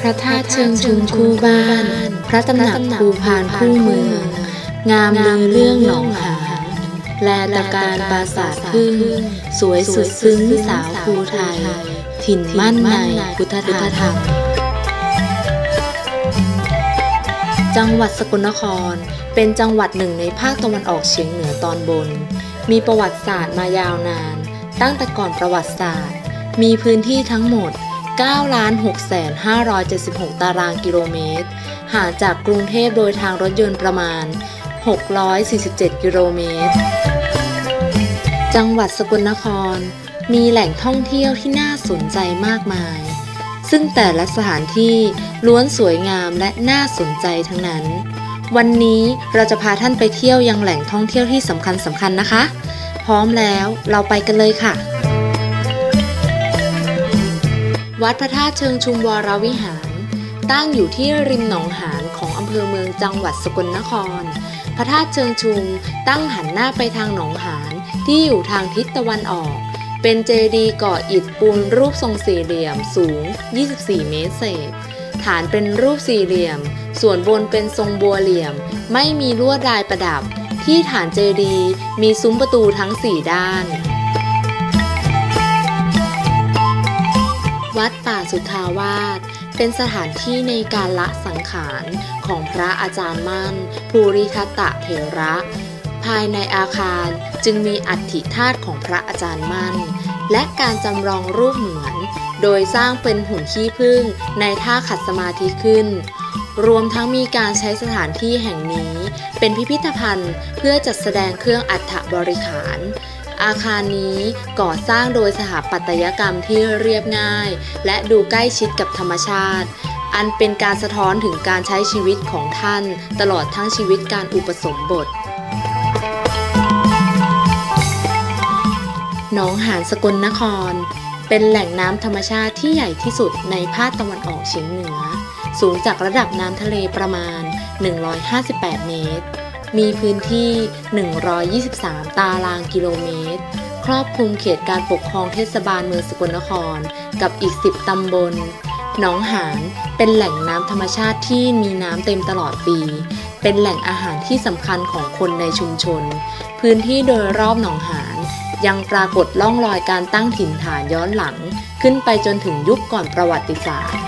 พระธาตุเชิงชุมคู่บ้าน พระตำหนักภูพานคู่เมือง งามลือเรื่องหนองหาแลตะการปราสาทพึ่ง สวยสุดซึ้งสาวภูไทย ถิ่นมั่นในพุทธธรรมจังหวัดสกลนคร เป็นจังหวัดหนึ่งในภาคตะวันออกเฉียงเหนือตอนบน มีประวัติศาสตร์มายาวนาน ตั้งแต่ก่อนประวัติศาสตร์ มีพื้นที่ทั้งหมด 9,6,576 ตารางกิโลเมตร ห่างจากกรุงเทพโดยทางรถยนต์ประมาณ 647 กิโลเมตร จังหวัดสกลนคร มีแหล่งท่องเที่ยวที่น่าสนใจมากมาย ซึ่งแต่ละสถานที่ล้วนสวยงามและน่าสนใจทั้งนั้น วันนี้เราจะพาท่านไปเที่ยวยังแหล่งท่องเที่ยวที่สำคัญสำคัญนะคะ พร้อมแล้วเราไปกันเลยค่ะ วัดพระธาตุเชิงชุมวรวิหาร ตั้งอยู่ที่ริมหนองหานของอำเภอเมืองจังหวัดสกลนคร พระธาตุเชิงชุมตั้งหันหน้าไปทางหนองหานที่อยู่ทางทิศตะวันออก เป็นเจดีย์ก่ออิฐปูนรูปทรงสี่เหลี่ยมสูง 24 เมตรเศษ ฐานเป็นรูปสี่เหลี่ยม ส่วนบนเป็นทรงบัวเหลี่ยม ไม่มีลวดลายประดับ ที่ฐานเจดีย์มีซุ้มประตูทั้ง4ด้าน วัดป่าสุทธาวาสเป็นสถานที่ในการละสังขารของพระอาจารย์มั่น ภูริทัตตะเถระ ภายในอาคารจึงมีอัฐิธาตุของพระอาจารย์มั่น และการจำลองรูปเหมือน โดยสร้างเป็นหุ่นขี้ผึ้งในท่าขัดสมาธิขึ้น รวมทั้งมีการใช้สถานที่แห่งนี้ เป็นพิพิธภัณฑ์เพื่อจัดแสดงเครื่องอัฐบริขาร อาคารนี้ก่อสร้างโดยสถาปัตยกรรมที่เรียบง่าย และดูใกล้ชิดกับธรรมชาติ อันเป็นการสะท้อนถึงการใช้ชีวิตของท่าน ตลอดทั้งชีวิตการอุปสมบทหนองหานสกลนคร เป็นแหล่งน้ำธรรมชาติที่ใหญ่ที่สุดในภาคตะวันออกเฉียงเหนือ สูงจากระดับน้ำทะเลประมาณ 158 เมตร มีพื้นที่ 123 ตารางกิโลเมตร ครอบคลุมเขตการปกครองเทศบาลเมืองสกลนคร กับอีก 10 ตำบล หนองหานเป็นแหล่งน้ำธรรมชาติที่มีน้ำเต็มตลอดปี เป็นแหล่งอาหารที่สำคัญของคนในชุมชน พื้นที่โดยรอบหนองหานยังปรากฏล่องรอยการตั้งถิ่นฐานย้อนหลัง ขึ้นไปจนถึงยุคก่อนประวัติศาสตร์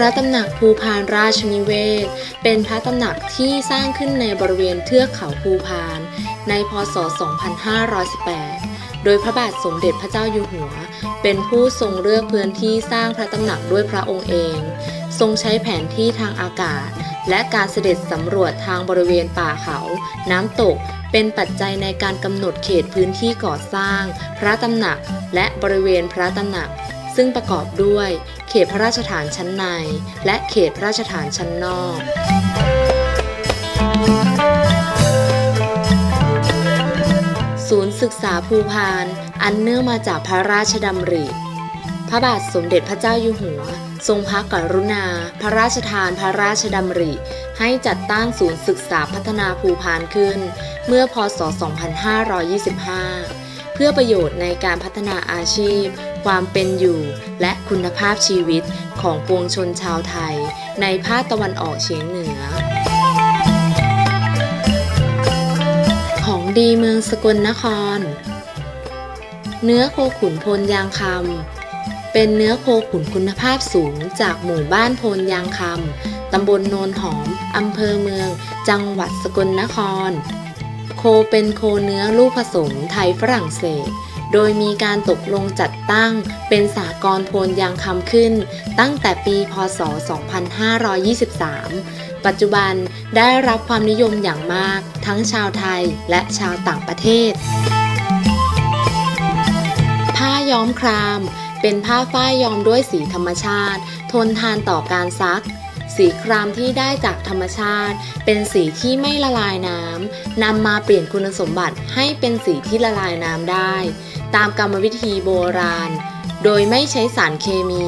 พระตำหนักภูพานราชนิเวศ เป็นพระตำหนักที่สร้างขึ้นในบริเวณเทือกเขาภูพาน ในพศ 2518 โดยพระบาทสมเด็จพระเจ้าอยู่หัว เป็นผู้ทรงเลือกพื้นที่สร้างพระตำหนักด้วยพระองค์เอง ทรงใช้แผนที่ทางอากาศ และการเสด็จสำรวจทางบริเวณป่าเขา น้ำตก เป็นปัจจัยในการกำหนดเขตพื้นที่ก่อสร้าง พระตำหนัก และบริเวณพระตำหนัก ซึ่งประกอบด้วยเขตพระราชฐานชั้นใน และเขตพระราชฐานชั้นนอกศูนย์ศึกษาภูพาน อันเนื่องมาจากพระราชดำริ พระบาทสมเด็จพระเจ้าอยู่หัว ทรงพระกรุณา พระราชทานพระราชดำริ ให้จัดตั้งศูนย์ศึกษาพัฒนาภูพานขึ้น เมื่อพศ 2525 เพื่อประโยชน์ในการพัฒนาอาชีพ ความเป็นอยู่ และคุณภาพชีวิตของปวงชนชาวไทย ในภาคตะวันออกเฉียงเหนือ ของดีเมืองสกลนคร เนื้อโคขุนพลยางคำ เป็นเนื้อโคขุนคุณภาพสูงจากหมู่บ้านโพนยางคำ ตำบลโนนหอม อำเภอเมือง จังหวัดสกลนคร โคเป็นโคเนื้อลูกผสมไทยฝรั่งเศส โดยมีการตกลงจัดตั้งเป็นสากลโพนยางคำขึ้น ตั้งแต่ปีพศ 2523 ปัจจุบันได้รับความนิยมอย่างมากทั้งชาวไทยและชาวต่างประเทศ ผ้าย้อมคราม เป็นผ้าฝ้ายย้อมด้วยสีธรรมชาติ ทนทานต่อการซักสีครามที่ได้จากธรรมชาติ เป็นสีที่ไม่ละลายน้ำนำมาเปลี่ยนคุณสมบัติให้เป็นสีที่ละลายน้ำได้ ตามกรรมวิธีโบราณ โดยไม่ใช้สารเคมี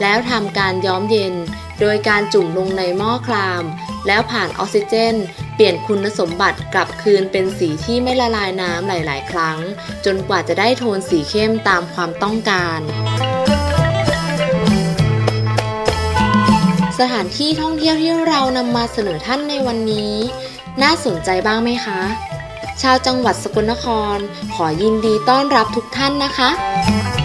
แล้วทำการย้อมเย็น โดยการจุ่มลงในหม้อคราม แล้วผ่านออกซิเจน เปลี่ยนคุณสมบัติกลับคืนเป็นสีที่ไม่ละลายน้ำหลาย ๆ ครั้ง จนกว่าจะได้โทนสีเข้มตามความต้องการสถานที่ท่องเที่ยวที่เรานำมาเสนอท่านในวันนี้ น่าสนใจบ้างไหมคะ ชาวจังหวัดสกลนคร ขอยินดีต้อนรับทุกท่านนะคะ